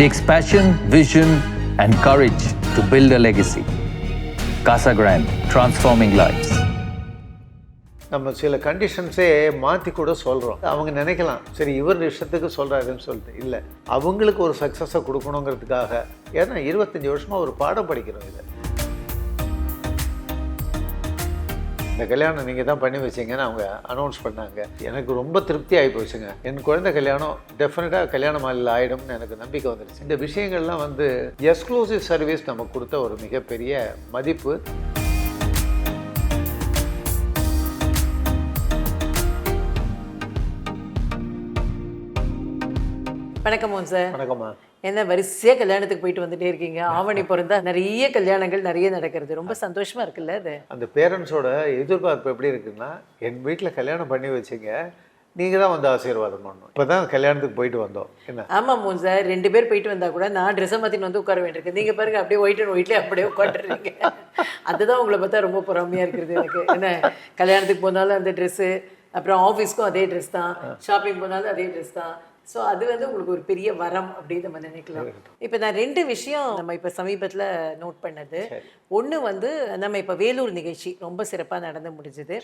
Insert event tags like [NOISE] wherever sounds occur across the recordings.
takes passion, vision, and courage to build a legacy. Casa Grande, transforming lives. நம்ம சில கண்டிஷன்ஸே மாற்றி கூட சொல்கிறோம் அவங்க நினைக்கலாம் சரி இவர் விஷயத்துக்கு சொல்கிறாருன்னு சொல்லிட்டு இல்லை அவங்களுக்கு ஒரு சக்ஸஸை கொடுக்கணுங்கிறதுக்காக ஏன்னா இருபத்தஞ்சி வருஷமாக ஒரு பாடம் படிக்கிறோம் இதை இந்த கல்யாணம் நீங்கள் தான் பண்ணி வச்சீங்கன்னு அவங்க அனௌன்ஸ் பண்ணாங்க. எனக்கு ரொம்ப திருப்தி ஆகி போச்சுங்க. என் குழந்தை கல்யாணம் டெஃபினட்டாக கல்யாண மாலில் ஆகிடும்னு எனக்கு நம்பிக்கை வந்துடுச்சு இந்த விஷயங்கள்லாம் வந்து எக்ஸ்க்ளூசிவ் சர்வீஸ் நமக்கு கொடுத்த ஒரு மிகப்பெரிய மதிப்பு. வணக்கம் மோகன் சார். வணக்கம்மா. என்ன வரிசையா கல்யாணத்துக்கு போயிட்டு வந்துட்டே இருக்கீங்க. ஆவணி பிறந்தா நிறைய கல்யாணங்கள் நிறைய நடக்கிறது. ரொம்ப சந்தோஷமா இருக்குல்ல அது? அந்த பேரண்ட்ஸோட எதிர்பார்ப்பு எப்படி இருக்குன்னா என் வீட்டில் கல்யாணம் பண்ணி வச்சிங்க. நீங்கள் தான் வந்து ஆசீர்வாதம் பண்ணணும். இப்போ தான் கல்யாணத்துக்கு போயிட்டு வந்தோம். என்ன? ஆமா மோகன் சார். ரெண்டு பேர் போயிட்டு வந்தா கூட நான் ட்ரெஸ்ஸை மாத்தின்னு வந்து உட்கார வேண்டியிருக்கு. நீங்க பாருங்க அப்படியே ஒயிட் அண்ட் ஒயிட்லேயே அப்படியே உட்காந்துருக்கீங்க அதுதான் உங்களை பார்த்தா ரொம்ப பொறாமையா இருக்குது எனக்கு. என்ன கல்யாணத்துக்கு போனாலும் அந்த ட்ரெஸ்ஸு அப்புறம் ஆஃபீஸ்க்கும் அதே ட்ரெஸ் தான். ஷாப்பிங் போனாலும் அதே ட்ரெஸ் தான். ஸோ அது வந்து உங்களுக்கு ஒரு பெரிய வரம் அப்படின்னு நம்ம நினைக்கலாம். இப்போ நான் ரெண்டு விஷயம் நம்ம இப்போ சமீபத்தில் நோட் பண்ணது. ஒன்று வந்து நம்ம இப்போ வேலூர் நிகழ்ச்சி ரொம்ப சிறப்பாக நடந்து முடிஞ்சது.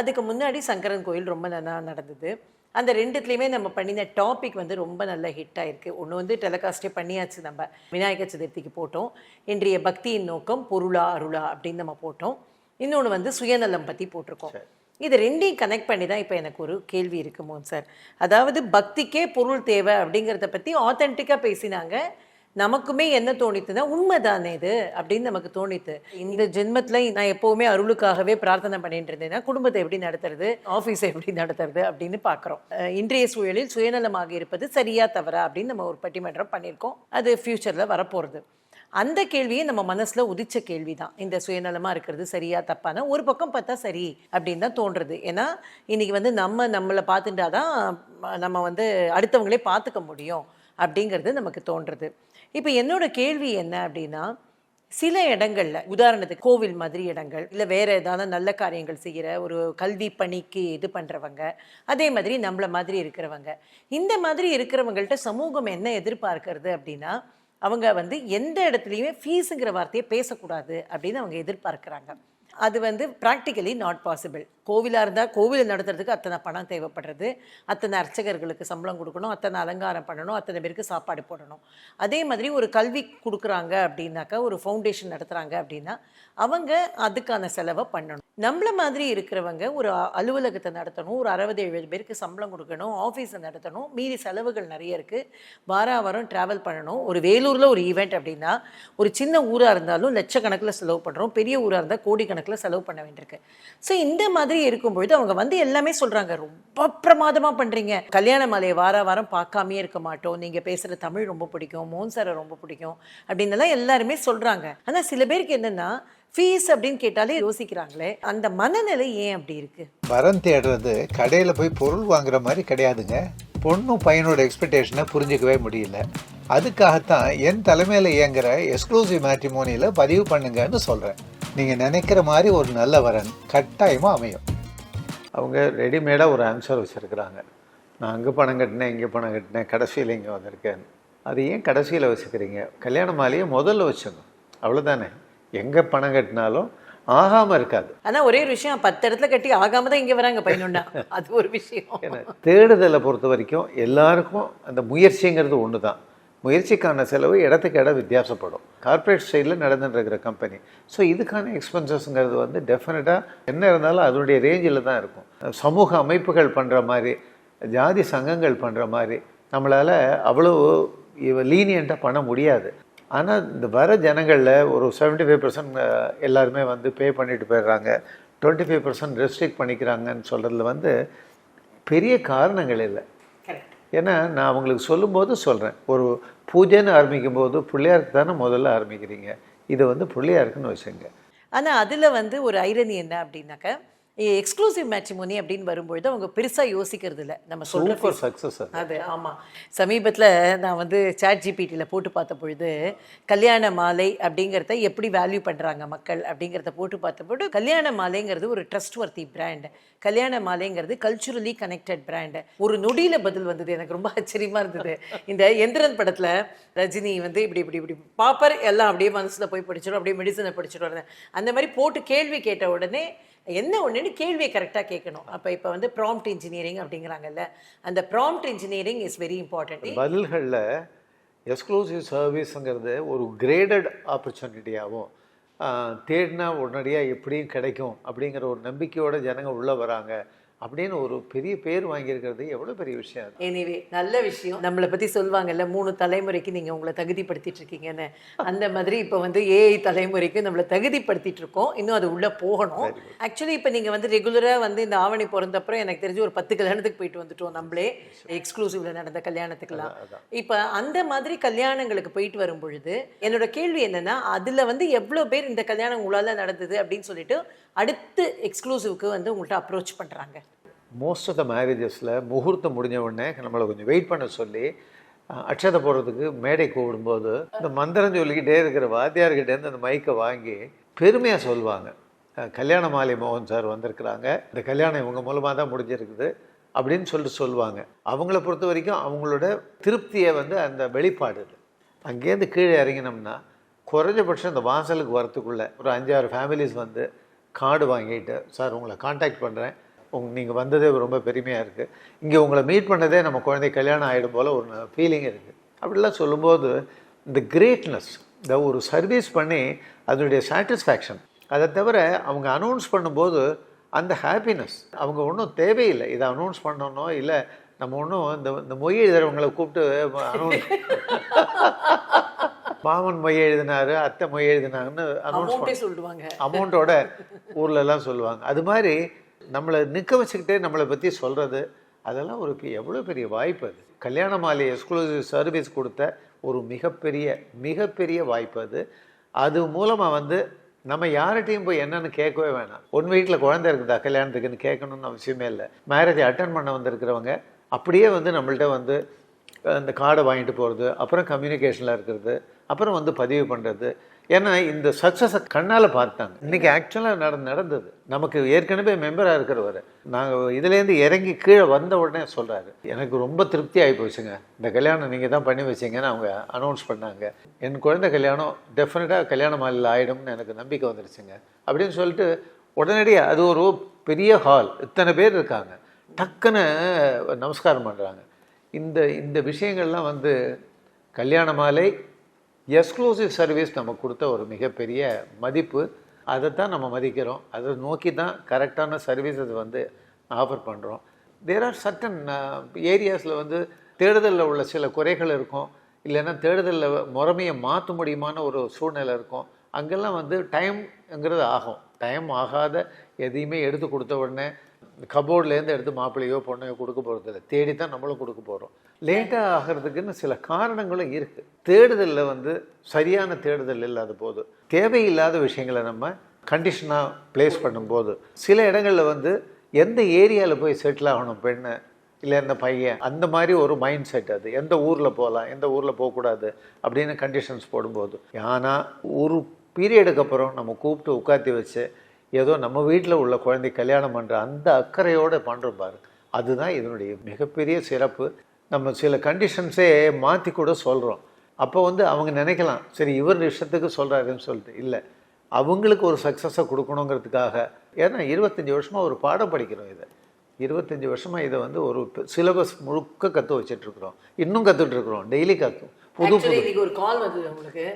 அதுக்கு முன்னாடி சங்கரன் கோயில் ரொம்ப நல்லா நடந்தது. அந்த ரெண்டுத்துலேயுமே நம்ம பண்ணின டாபிக் வந்து ரொம்ப நல்ல ஹிட் ஆயிருக்கு. ஒன்று வந்து டெலகாஸ்டே பண்ணியாச்சு நம்ம விநாயகர் சதுர்த்திக்கு போட்டோம். இன்றைய பக்தியின் நோக்கம் பொருளா அருளா அப்படின்னு நம்ம போட்டோம். இன்னொன்று வந்து சுயநலம் பற்றி போட்டிருக்கோம். இது ரெண்டையும் கனெக்ட் பண்ணி தான் இப்போ எனக்கு ஒரு கேள்வி இருக்குமோ சார் அதாவது பக்திக்கே பொருள் தேவை அப்படிங்கிறத பற்றி ஆத்தென்டிக்காக பேசினாங்க. நமக்குமே என்ன தோணித்துன்னா உண்மைதானே இது அப்படின்னு நமக்கு தோணித்து. இந்த ஜென்மத்தில் நான் எப்போவுமே அருளுக்காகவே பிரார்த்தனை பண்ணிட்டு இருந்தேன்னா குடும்பத்தை எப்படி நடத்துறது ஆஃபீஸை எப்படி நடத்துறது அப்படின்னு பார்க்குறோம் இன்றைய சூழலில் சுயநலமாக இருப்பது சரியா தவறா அப்படின்னு நம்ம ஒரு பட்டிமன்றம் பண்ணியிருக்கோம். அது ஃப்யூச்சரில் வரப்போகிறது அந்த கேள்வியே நம்ம மனசில் உதிச்ச கேள்வி தான் இந்த சுயநலமாக இருக்கிறது சரியா தப்பான ஒரு பக்கம் பார்த்தா சரி அப்படின்னு தான் தோன்றுறது ஏன்னா இன்றைக்கி வந்து நம்ம நம்மளை பார்த்துட்டாதான் நம்ம வந்து அடுத்தவங்களே பார்த்துக்க முடியும் அப்படிங்கிறது நமக்கு தோன்றுறது இப்போ என்னோட கேள்வி என்ன அப்படின்னா சில இடங்களில் உதாரணத்துக்கு கோவில் மாதிரி இடங்கள் இல்லை வேறு ஏதாவது நல்ல காரியங்கள் செய்கிற ஒரு கல்வி பணிக்கு இது பண்ணுறவங்க அதே மாதிரி நம்மளை மாதிரி இருக்கிறவங்க. இந்த மாதிரி இருக்கிறவங்கள்ட்ட சமூகம் என்ன எதிர்பார்க்கறது அப்படின்னா அவங்க வந்து எந்த இடத்துலையுமே ஃபீஸுங்கிற வார்த்தையை பேசக்கூடாது அப்படின்னு அவங்க எதிர்பார்க்குறாங்க. அது வந்து ப்ராக்டிக்கலி நாட் பாசிபிள் கோவிலாக இருந்தால் கோவிலை நடத்துறதுக்கு அத்தனை பணம் தேவைப்படுறது. அத்தனை அர்ச்சகர்களுக்கு சம்பளம் கொடுக்கணும். அத்தனை அலங்காரம் பண்ணணும். அத்தனை பேருக்கு சாப்பாடு போடணும். அதே மாதிரி ஒரு கல்வி கொடுக்குறாங்க அப்படின்னாக்கா ஒரு ஃபவுண்டேஷன் நடத்துகிறாங்க அப்படின்னா அவங்க அதுக்கான செலவை பண்ணணும். நம்மளை மாதிரி இருக்கிறவங்க ஒரு அ- அலுவலகத்தை நடத்தணும். ஒரு அறுபது எழுபது பேருக்கு சம்பளம் கொடுக்கணும். ஆஃபீஸை நடத்தணும். மீதி செலவுகள் நிறைய இருக்குது வாரா வாரம் ட்ராவல் பண்ணணும். ஒரு வேலூரில் ஒரு ஈவெண்ட் அப்படின்னா ஒரு சின்ன ஊராக இருந்தாலும் லட்சக்கணக்கில் செலவு பண்ணுறோம் பெரிய ஊராக இருந்தால் கோடிக்கணக்கில் செலவு பண்ண வேண்டியிருக்கு. ஸோ இந்த மாதிரி இருக்கும் போது அவங்க வந்து எல்லாமே சொல்கிறாங்க ரொம்ப பிரமாதமாக பண்ணுறீங்க கல்யாண மாலையை வார வாரம் பார்க்காமே இருக்க மாட்டோம். நீங்கள் பேசுகிற தமிழ் ரொம்ப பிடிக்கும் மோகன் சாரை ரொம்ப பிடிக்கும். அப்படின்னு எல்லாம் எல்லாருமே சொல்கிறாங்க ஆனால் சில பேருக்கு என்னென்னா ஃபீஸ் அப்படின்னு கேட்டாலே யோசிக்கிறாங்களே அந்த மனநிலை ஏன் அப்படி இருக்கு? வரம் தேடுறது கடையில் போய் பொருள் வாங்குற மாதிரி கிடையாதுங்க. பொண்ணும் பையனோட எக்ஸ்பெக்டேஷனை புரிஞ்சிக்கவே முடியல. அதுக்காகத்தான் என் தலைமையில் இயங்குற எக்ஸ்க்ளூசிவ் மேட்ரிமோனியில் பதிவு பண்ணுங்கன்னு சொல்கிறேன் நீங்கள் நினைக்கிற மாதிரி ஒரு நல்ல வரன் கட்டாயமாக அமையும். அவங்க ரெடிமேடாக ஒரு ஆன்சர் வச்சுருக்குறாங்க. நான் அங்கே பணம் கட்டினேன் இங்கே பணம் கட்டினேன் கடைசியில் இங்கே வந்திருக்கேன். அது ஏன் கடைசியில் வச்சுக்கிறீங்க? கல்யாண மாலையை முதல்ல வச்சுங்க அவ்வளோதானே எங்கே பணம் கட்டினாலும் ஆகாமல் இருக்காது. ஆனா ஒரே ஒரு விஷயம் பத்து இடத்துல கட்டி ஆகாம தான் இங்க வராங்க பையனுண்டா அது ஒரு விஷயம். தேடுதலை பொறுத்த வரைக்கும் எல்லாருக்கும் அந்த முயற்சிங்கிறது ஒன்று தான் முயற்சிக்கான செலவு இடத்துக்கு இடம் வித்தியாசப்படும். கார்ப்பரேட் சைடில் நடந்துட்டு இருக்கிற கம்பெனி ஸோ இதுக்கான எக்ஸ்பென்சஸ்ங்கிறது வந்து டெஃபினட்டாக என்ன இருந்தாலும் அதனுடைய ரேஞ்சில் தான் இருக்கும். சமூக அமைப்புகள் பண்ணுற மாதிரி ஜாதி சங்கங்கள் பண்ணுற மாதிரி நம்மளால் அவ்வளோ லீனியண்ட்டாக பண்ண முடியாது. ஆனால் இந்த வர ஜனங்களில் ஒரு 75% ஃபைவ் பர்சன்ட் எல்லாருமே வந்து பே பண்ணிட்டு போயிடுறாங்க. டுவெண்ட்டி ஃபைவ் பர்சன்ட் ரெஸ்ட்ரிக்ட் பண்ணிக்கிறாங்கன்னு சொல்கிறதுல வந்து பெரிய காரணங்கள் இல்லை. ஏன்னா நான் அவங்களுக்கு சொல்லும்போது சொல்கிறேன் ஒரு பூஜைன்னு ஆரம்பிக்கும் போது பிள்ளையாருக்கு தானே முதல்ல ஆரம்பிக்கிறீங்க. இதை வந்து பிள்ளையாருக்குன்னு வச்சுங்க. ஆனால் அதில் வந்து ஒரு ஐரணி என்ன அப்படின்னாக்க எக்ஸ்க்ளூசிவ் மேட்ரிமோனி அப்படின்னு வரும்பொழுது அவங்க பெருசா யோசிக்கிறது இல்ல நம்ம சூப்பர் சக்ஸஸ் அது. ஆமாம் சமீபத்தில் நான் வந்து சாட் ஜிபிடியில் போட்டு பார்த்த பொழுது கல்யாண மாலை அப்படிங்கிறத எப்படி வேல்யூ பண்ணுறாங்க மக்கள் அப்படிங்கிறத போட்டு பார்த்த பொழுது கல்யாண மாலைங்கிறது ஒரு ட்ரஸ்ட் வர்த்தி பிராண்ட் கல்யாண மாலைங்கிறது கல்ச்சுரலி கனெக்டட் பிராண்ட் ஒரு நொடியில பதில் வந்தது. எனக்கு ரொம்ப ஆச்சரியமா இருந்தது. இந்த எந்திரன் படத்துல ரஜினி வந்து இப்படி இப்படி இப்படி பாப்பர் எல்லாம் அப்படியே மனசுல போய் படிச்சிடும் அப்படியே மெடிசனை படிச்சுட்டு வரேன் அந்த மாதிரி போட்டு கேள்வி கேட்ட உடனே என்ன ஒன்றுன்னு கேள்வியை கரெக்டாக கேட்கணும். அப்போ இப்போ வந்து ப்ராம்ப்ட் இன்ஜினியரிங் அப்படிங்கிறாங்கல்ல அந்த prompt engineering is very important பதில்களில் exclusive சர்வீஸுங்கிறது ஒரு கிரேடட் ஆப்பர்ச்சுனிட்டியாகவும் தேடினா உடனடியாக எப்படியும் கிடைக்கும் அப்படிங்கிற ஒரு நம்பிக்கையோடு ஜனங்க உள்ளே வராங்க. அப்படின்னு ஒரு பெரிய பேர் வாங்கியிருக்கிறது எவ்வளோ பெரிய விஷயம் அது? எனிவே நல்ல விஷயம். நம்மளை பற்றி சொல்லுவாங்கல்ல மூணு தலைமுறைக்கு நீங்கள் உங்களை தகுதிப்படுத்திட்டு இருக்கீங்கன்னு. அந்த மாதிரி இப்போ வந்து ஏஐ தலைமுறைக்கு நம்மளை தகுதிப்படுத்திட்டு இருக்கோம். இன்னும் அது உள்ளே போகணும். ஆக்சுவலி இப்போ நீங்கள் வந்து ரெகுலராக வந்து இந்த ஆவணி பிறந்தப்புறம் எனக்கு தெரிஞ்சு ஒரு பத்து கல்யாணத்துக்கு போயிட்டு வந்துட்டோம் நம்மளே. எக்ஸ்க்ளூசிவ்ல நடந்த கல்யாணத்துக்குலாம் இப்போ அந்த மாதிரி கல்யாணங்களுக்கு போயிட்டு வரும் பொழுது என்னோட கேள்வி என்னன்னா அதில் வந்து எவ்வளோ பேர் இந்த கல்யாணம் உங்களால் நடந்தது அப்படின்னு சொல்லிட்டு அடுத்து எக்ஸ்க்ளூசிவ்க்கு வந்து உங்கள்கிட்ட அப்ரோச் பண்ணுறாங்க மோஸ்ட் ஆஃப் த மேரேஜஸில் முகூர்த்தம் முடிஞ்ச உடனே நம்மளை கொஞ்சம் வெயிட் பண்ண சொல்லி அக்ஷதை அட்சதை போடுறதுக்கு மேடை கூப்பிடும்போது இந்த மந்திரம் சொல்லிக்கிட்டே இருக்கிற வாத்தியார்கிட்டேருந்து அந்த மைக்கை வாங்கி பெருமையாக சொல்லுவாங்க கல்யாண மாலை மோகன் சார் வந்திருக்கிறாங்க. இந்த கல்யாணம் இவங்க மூலமாக தான் முடிஞ்சிருக்குது அப்படின்னு சொல்லிட்டு சொல்லுவாங்க அவங்கள பொறுத்த வரைக்கும் அவங்களோட திருப்தியை வந்து அந்த வெளிப்பாடு அங்கேருந்து கீழே இறங்கினோம்னா குறைஞ்சபட்சம் இந்த வாசலுக்கு வரத்துக்குள்ளே ஒரு அஞ்சாறு ஃபேமிலிஸ் வந்து கார்டு வாங்கிட்டு சார் உங்களை காண்டாக்ட் பண்ணுறேன் உங்க நீங்கள் வந்ததே ரொம்ப பெருமையாக இருக்குது இங்கே உங்களை மீட் பண்ணதே நம்ம குழந்தை கல்யாணம் ஆகிடும் போல் ஒரு ஃபீலிங் இருக்குது அப்படிலாம் சொல்லும்போது இந்த கிரேட்னஸ் இந்த ஒரு சர்வீஸ் பண்ணி அதனுடைய சாட்டிஸ்ஃபேக்ஷன் அதை தவிர அவங்க அனௌன்ஸ் பண்ணும்போது அந்த ஹாப்பினஸ் அவங்க ஒன்றும் தேவையில்லை. இதை அனௌன்ஸ் பண்ணணும் இல்லை நம்ம ஒன்றும் இந்த இந்த மொய் எழுதுறவங்களை கூப்பிட்டு அனௌன்ஸ் [LAUGHS] மாமன் மொய் எழுதினாரு அத்தை மொய் எழுதினாங்கன்னு அனௌன்ஸ் அமௌண்ட்டே சொல்லிடுவாங்க அமௌண்ட்டோட ஊர்ல எல்லாம் சொல்லுவாங்க. அது மாதிரி நம்மளை நிற்க வச்சுக்கிட்டே நம்மளை பற்றி சொல்கிறது அதெல்லாம் ஒரு எவ்வளோ பெரிய வாய்ப்பு அது. கல்யாண மாலை எக்ஸ்க்ளூசிவ் சர்வீஸ் கொடுத்த ஒரு மிகப்பெரிய மிகப்பெரிய வாய்ப்பு அது. அது மூலமாக வந்து நம்ம யார்கிட்டையும் போய் என்னென்னு கேட்கவே வேணாம். உன் வீட்டில் குழந்தை இருக்குதா கல்யாணத்துக்குன்னு கேட்கணும்னு அவசியமே இல்லை. மேரேஜ் அட்டன் பண்ண வந்திருக்கிறவங்க அப்படியே வந்து நம்மள்ட்ட வந்து அந்த கார்டை வாங்கிட்டு போகிறது அப்புறம் கம்யூனிகேஷனில் இருக்கிறது அப்புறம் வந்து பதிவு பண்ணுறது ஏன்னா இந்த சக்ஸஸை கண்ணால் பார்த்தாங்க. இன்றைக்கி ஆக்சுவலாக நட நடந்தது. நமக்கு ஏற்கனவே மெம்பராக இருக்கிறவர். நாங்கள் இதுலேருந்து இறங்கி கீழே வந்த உடனே சொல்கிறாரு எனக்கு ரொம்ப திருப்தி ஆகி போச்சுங்க. இந்த கல்யாணம் நீங்கள் தான் பண்ணி வச்சீங்கன்னு அவங்க அனௌன்ஸ் பண்ணாங்க. என் குழந்தை கல்யாணம் டெஃபினட்டாக கல்யாண மாலையில் ஆகிடும்னு எனக்கு நம்பிக்கை வந்துருச்சுங்க. அப்படின்னு சொல்லிட்டு உடனடியாக அது ஒரு பெரிய ஹால் இத்தனை பேர் இருக்காங்க. டக்குன்னு நமஸ்காரம் பண்ணுறாங்க இந்த இந்த விஷயங்கள்லாம் வந்து கல்யாண மாலை எக்ஸ்க்ளூசிவ் சர்வீஸ் நம்ம கொடுத்த ஒரு மிகப்பெரிய மதிப்பு. அதை தான் நம்ம மதிக்கிறோம். அதை நோக்கி தான் கரெக்டான சர்வீஸ் அது வந்து ஆஃபர் பண்ணுறோம் தேர் ஆர் சட்டன் ஏரியாஸில் வந்து தேடுதலில் உள்ள சில குறைகள் இருக்கும். இல்லைன்னா தேடுதலில் முறைமையை மாற்ற முடியுமான ஒரு சூழ்நிலை இருக்கும். அங்கெல்லாம் வந்து டைம்ங்கிறது ஆகும். டைம் ஆகாத எதையுமே எடுத்து கொடுத்த உடனே கபோர்ட்லேருந்து எடுத்து மாப்பிள்ளையோ பொண்ணையோ கொடுக்க போகிறது இல்லை தேடி தான் நம்மளும் கொடுக்க போகிறோம் லேட்டாக ஆகிறதுக்குன்னு சில காரணங்களும் இருக்குது தேடுதலில் வந்து சரியான தேடுதல் இல்லாத போது தேவையில்லாத விஷயங்களை நம்ம கண்டிஷனாக ப்ளேஸ் பண்ணும்போது சில இடங்களில் வந்து எந்த ஏரியாவில் போய் செட்டில் ஆகணும் பெண்ணு இல்லை இந்த பையன்? அந்த மாதிரி ஒரு மைண்ட் செட் அது. எந்த ஊரில் போகலாம் எந்த ஊரில் போகக்கூடாது அப்படின்னு கண்டிஷன்ஸ் போடும்போது. ஆனால் ஒரு பீரியடுக்கு அப்புறம் நம்ம கூப்பிட்டு உட்காத்தி வச்சு ஏதோ நம்ம வீட்டில் உள்ள குழந்தை கல்யாணம் பண்ணுற அந்த அக்கறையோடு பண்ணுறோம் பாரு. அதுதான் இதனுடைய மிகப்பெரிய சிறப்பு. நம்ம சில கண்டிஷன்ஸே மாற்றி கூட சொல்கிறோம் அப்போ வந்து அவங்க நினைக்கலாம் சரி இவர் இஷ்டத்துக்கு சொல்கிறாருன்னு சொல்லிட்டு. இல்லை அவங்களுக்கு ஒரு சக்ஸஸை கொடுக்கணுங்கிறதுக்காக. ஏன்னா இருபத்தஞ்சி வருஷமாக ஒரு பாடம் படிக்கிறோம் இதை. இருபத்தஞ்சி வருஷமாக இதை வந்து ஒரு சிலபஸ் முழுக்க கற்று வச்சிட்ருக்குறோம் இன்னும் கற்றுட்ருக்குறோம் டெய்லி கற்று புது புது. ஒரு கால் வந்தது உங்களுக்கு.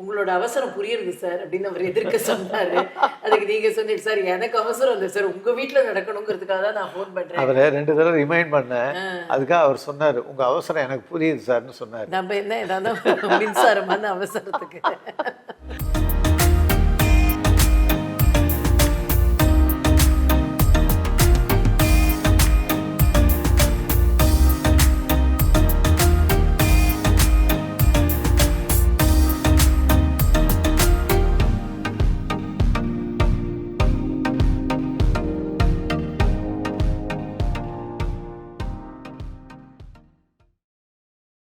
உங்களோட அவசரம் புரியுது சார் அப்படின்னு அவர் எதிர்க்க சொன்னாரு. அதுக்கு நீங்க சொன்னீங்க சார் எனக்கு அவசரம் இல்லை சார். உங்க வீட்ல நடக்கணுங்கிறதுக்காக தான் நான் ஃபோன் பண்றேன். அவரை ரெண்டு தடவை ரிமைண்ட் பண்ணேன். அதுக்காக அவர் சொன்னார் உங்கள் அவசரம் எனக்கு புரியுது சார்னு சொன்னார். நம்ம என்ன ஏதாவது மின்சாரமான அவசரத்துக்கு?